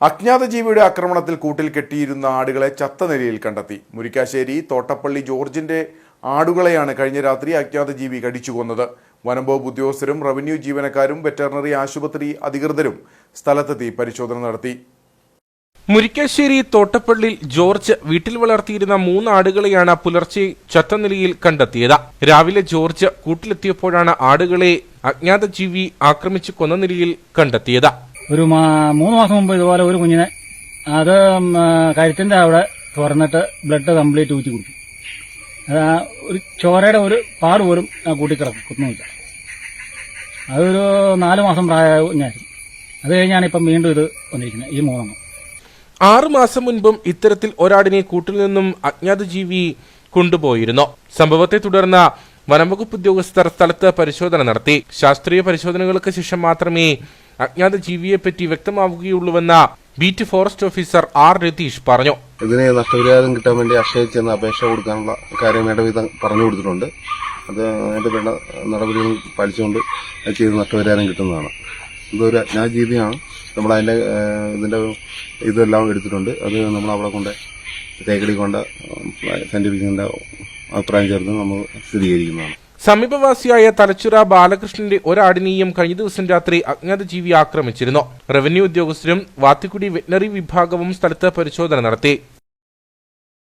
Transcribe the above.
അജ്ഞാത ജീവിയുടെ ആക്രമണത്തിൽ കൂട്ടിൽ കെട്ടിയിരുന്ന ആടുകളെ ചത്ത നിലയിൽ കണ്ടെത്തി. മുരിക്കാശ്ശേരി തോട്ടപ്പള്ളി ജോർജിന്റെ ആടുകളെയാണ് കഴിഞ്ഞ രാത്രി അജ്ഞാത ജീവി കടിച്ചു കൊന്നത് വനംവകുപ്പ് ഉദ്യോഗസ്ഥരും റവന്യൂ ജീവനക്കാരും വെറ്ററിനറി ആശുപത്രി അധികൃതരും സ്ഥലത്തെത്തി പരിശോധന നടത്തി. മുരിക്കാശ്ശേരി തോട്ടപ്പള്ളിയിൽ ജോർജ് വീട്ടിൽ വളർത്തിയിരുന്ന മൂന്ന് ആടുകളെയാണ് പുലർച്ചെ ചത്ത നിലയിൽ കണ്ടെത്തിയത്. രാവിലെ ജോർജ് കൂട്ടിലെത്തിയപ്പോഴാണ് ആടുകളെ അജ്ഞാത ജീവി ആക്രമിച്ചു കൊന്ന നിലയിൽ കണ്ടെത്തിയത്. ഒരു മൂന്ന് മാസം മുമ്പ് ഇതുപോലെ ഒരു കുഞ്ഞിനെ അത് കരുത്തിന്റെ അവിടെ തുറന്നിട്ട് ബ്ലഡ് കംപ്ലീറ്റ് ഊറ്റി കുടിച്ചു അത് ഒരു ചോരയുടെ ഒരു പാട് പോലും കൂട്ടിക്കിടക്കും കുത്തുന്നില്ല. അതൊരു നാല് മാസം പ്രായമായ കുഞ്ഞായിരുന്നു അത് കഴിഞ്ഞാണ് ഇപ്പം വീണ്ടും ഇത് വന്നിരിക്കുന്നത് ഈ മൂന്നെണ്ണം. ആറു മാസം മുൻപും ഇത്തരത്തിൽ ഒരാടിനെ കൂട്ടിൽ നിന്നും അജ്ഞാത ജീവി കൊണ്ടുപോയിരുന്നു. സംഭവത്തെ തുടർന്ന് വനംവകുപ്പ് ഉദ്യോഗസ്ഥർ സ്ഥലത്ത് പരിശോധന നടത്തി. ശാസ്ത്രീയ പരിശോധനകൾക്ക് ശേഷം മാത്രമേ അജ്ഞാത ജീവിയെപ്പറ്റി വ്യക്തമാവുകയുള്ളൂവെന്ന beat forest officer R Ratheesh പറഞ്ഞു. ഇതിന് നഷ്ടപരിഹാരം കിട്ടാൻ വേണ്ടി അക്ഷയയിൽ ചെന്ന് അപേക്ഷ കൊടുക്കാനുള്ള കാര്യം വേണ്ട വിധം പറഞ്ഞു കൊടുത്തിട്ടുണ്ട്. അത് അതിന്റെ വേണ്ട നടപടികൾ പാലിച്ചുകൊണ്ട് ചെയ്ത് നഷ്ടപരിഹാരം കിട്ടുന്നതാണ്. ഇതൊരു അജ്ഞാജീവിയാണ് നമ്മൾ അതിന്റെ ഇതിന്റെ ഇതെല്ലാം എടുത്തിട്ടുണ്ട്. അത് നമ്മൾ അവിടെ കൊണ്ട് തേക്കടി കൊണ്ട് സയന്റിഫിക്കിന്റെ അഭിപ്രായം ചേർന്ന് നമ്മൾ സ്ഥിരീകരിക്കുന്നതാണ്. സമീപവാസിയായ തലച്ചിറ ബാലകൃഷ്ണന്റെ ഒരാടിനെയും കഴിഞ്ഞ ദിവസം രാത്രി അജ്ഞാത ജീവി ആക്രമിച്ചിരുന്നു. റവന്യൂ ഉദ്യോഗസ്ഥരും വാത്തിക്കുടി വെറ്റിനറി വിഭാഗവും സ്ഥലത്ത് പരിശോധന നടത്തി.